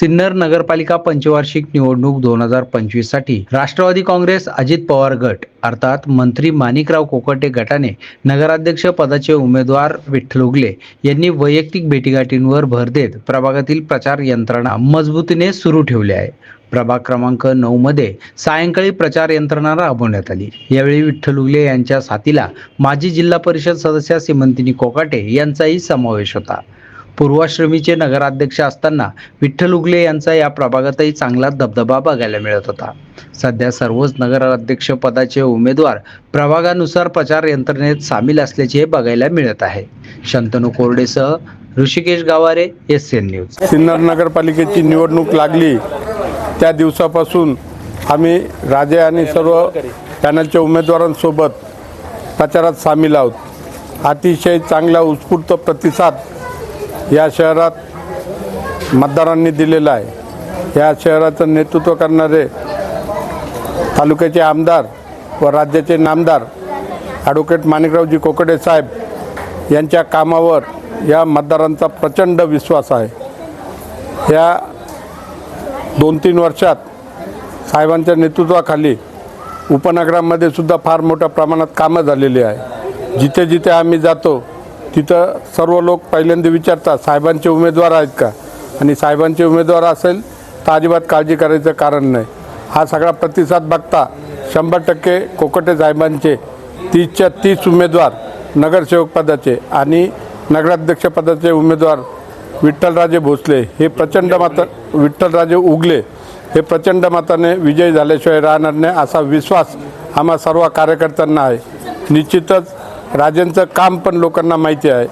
सिन्नर नगरपालिका पंचवार्षिक निवडणूक दोन हजार पंचवीससाठी राष्ट्रवादी काँग्रेस अजित पवार गट अर्थात मंत्री माणिकराव कोकटे गटाने नगराध्यक्ष पदाचे उमेदवार विठ्ठल उगले यांनी वैयक्तिक भेटीगाठींवर भर देत प्रभागातील प्रचार यंत्रणा मजबूतीने सुरू ठेवली आहे प्रभाग क्रमांक नऊ मध्ये सायंकाळी प्रचार यंत्रणा राबवण्यात आली. यावेळी विठ्ठल उगले यांच्या साथीला माजी जिल्हा परिषद सदस्या सिमंतिनी कोकाटे यांचाही समावेश होता. पूर्वाश्रमीचे नगराध्यक्ष असताना विठ्ठल उगले यांचा या प्रभागातही चांगला दबदबा बघायला मिळत होता. सध्या सर्वच नगराध्यक्ष पदाचे उमेदवार प्रभागानुसार प्रचार यंत्रणेत सामील असल्याचे बघायला मिळत आहे. Shantanu कोरडेसह Hrishikesh Gaware S N news. Sinnar नगरपालिकेची निवडणूक लागली. त्या दिवसापासून आम्ही राजे आणि सर्व पॅनलच्या उमेदवारांसोबत प्रचारात सामील आहोत. अतिशय चांगला उत्स्फूर्त प्रतिसाद या शहरात मतदारांनी दिलेला आहे. या शहराचं नेतृत्व करणारे तालुक्याचे आमदार व राज्याचे नामदार ॲडव्होकेट माणिकरावजी कोकडे साहेब यांच्या कामावर या मतदारांचा प्रचंड विश्वास आहे. या दोन तीन वर्षात साहेबांच्या नेतृत्वाखाली उपनगरामध्ये सुद्धा फार मोठ्या प्रमाणात कामं झालेली आहे. जिथे जिथे आम्ही जातो तिथं सर्व लोक पहिल्यांदा विचारतात साहेबांचे उमेदवार आहेत का? आणि साहेबांचे उमेदवार असेल तर अजिबात काळजी करायचं कारण नाही. हा सगळा प्रतिसाद बघता शंभर टक्के कोकटे साहेबांचे तीसच्या तीस उमेदवार नगरसेवक पदाचे आणि नगराध्यक्षपदाचे उमेदवार विठ्ठलराजे भोसले हे प्रचंड माता विठ्ठलराजे उगले हे प्रचंड मताने विजयी झाल्याशिवाय राहणार नाही असा विश्वास आम्हा सर्व कार्यकर्त्यांना आहे. निश्चितच राजेंचं काम पण लोकांना माहिती आहे.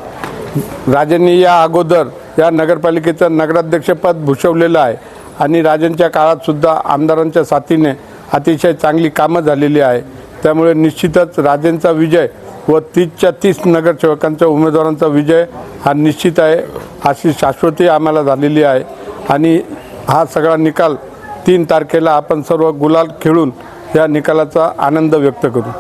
राजेंनी या अगोदर या नगरपालिकेचं नगराध्यक्षपद भूषवलेलं आहे आणि राजेंच्या काळातसुद्धा आमदारांच्या साथीने अतिशय चांगली कामं झालेली आहे. त्यामुळे निश्चितच राजेंचा विजय व तीसच्या तीस नगरसेवकांच्या उमेदवारांचा विजय हा निश्चित आहे अशी शाश्वती आम्हाला झालेली आहे. आणि हा सगळा निकाल तीन तारखेला आपण सर्व गुलाल खेळून या निकालाचा आनंद व्यक्त करू.